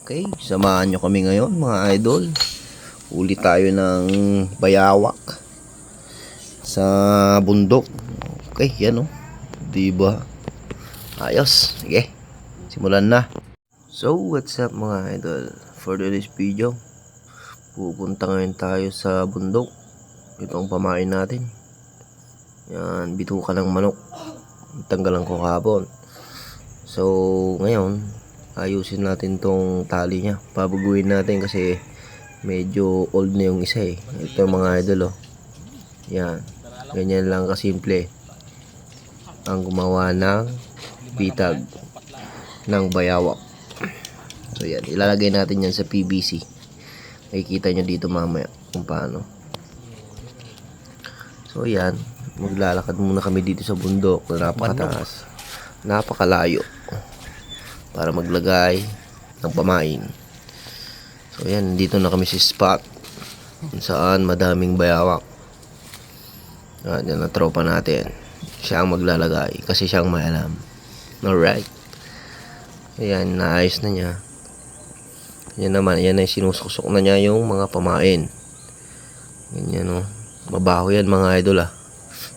Okay, samahan nyo kami ngayon mga idol. Uli tayo ng bayawak sa bundok. Okay, yan o. Diba? Ayos. Sige, simulan na. So, what's up mga idol? For today's video, pupunta ngayon tayo sa bundok. Ito ang pamain natin. Yan, bituka ng manok. Tanggalan ko kahapon. So, ngayon, ayusin natin tong tali niya. Pabaguhin natin kasi medyo old na yung isa eh. Ito mga idol oh. Yan. Ganyan lang kasimple. Ang gumawa ng bitag ng bayawak. So yan, ilalagay natin yan sa PVC. Makikita nyo dito mamaya kung paano. So yan, maglalakad muna kami dito sa bundok na napakataas. Napakalayo. Para maglagay ng pamain. So yan, dito na kami sa spot. Kung saan madaming bayawak. Yan, yan ang tropa natin. Siya ang maglalagay kasi siya ang may alam. Alright. Ayan, naayos na niya. Yan naman, yan ay sinusuksok na niya yung mga pamain. Ganyan o. Mabaho yan mga idol ah.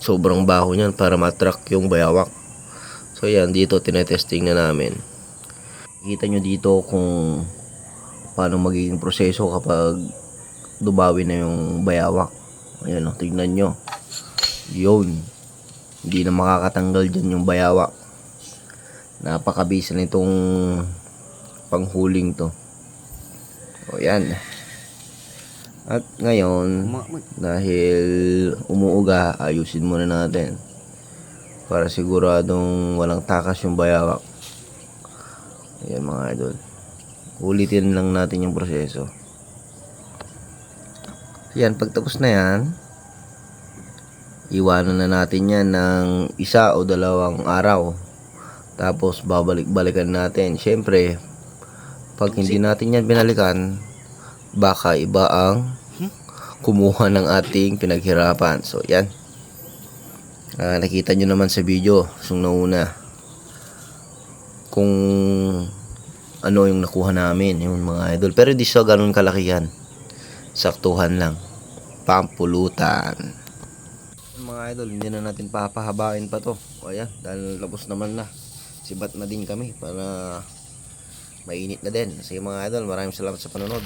Sobrang baho niyan para matrack yung bayawak. So yan, dito tinetesting na namin. Kita nyo dito kung paano magiging proseso kapag dubawi na yung bayawak. Ayan o, tignan nyo. Yun. Hindi na makakatanggal dyan yung bayawak. Napakabisa nitong panghuling to. O yan. At ngayon, dahil umuuga, ayusin muna natin. Para siguradong walang takas yung bayawak. Ayan mga idol. Ulitin lang natin yung proseso. Yan, pagtapos na yan, iwanan na natin yan ng isa o dalawang araw. Tapos babalik-balikan natin. Siyempre, pag hindi natin yan binalikan, baka iba ang kumuha ng ating pinaghirapan. So, yan. Ah, nakita nyo naman sa video, yung nauna, kung ano yung nakuha namin, yung mga idol. Pero di siya ganun kalaki yan. Saktuhan lang. Pampulutan. Mga idol, hindi na natin papahabain pa to. O ayan, dahil labos naman na. Sibat na din kami para mainit na din. Sige mga idol, maraming salamat sa panonood.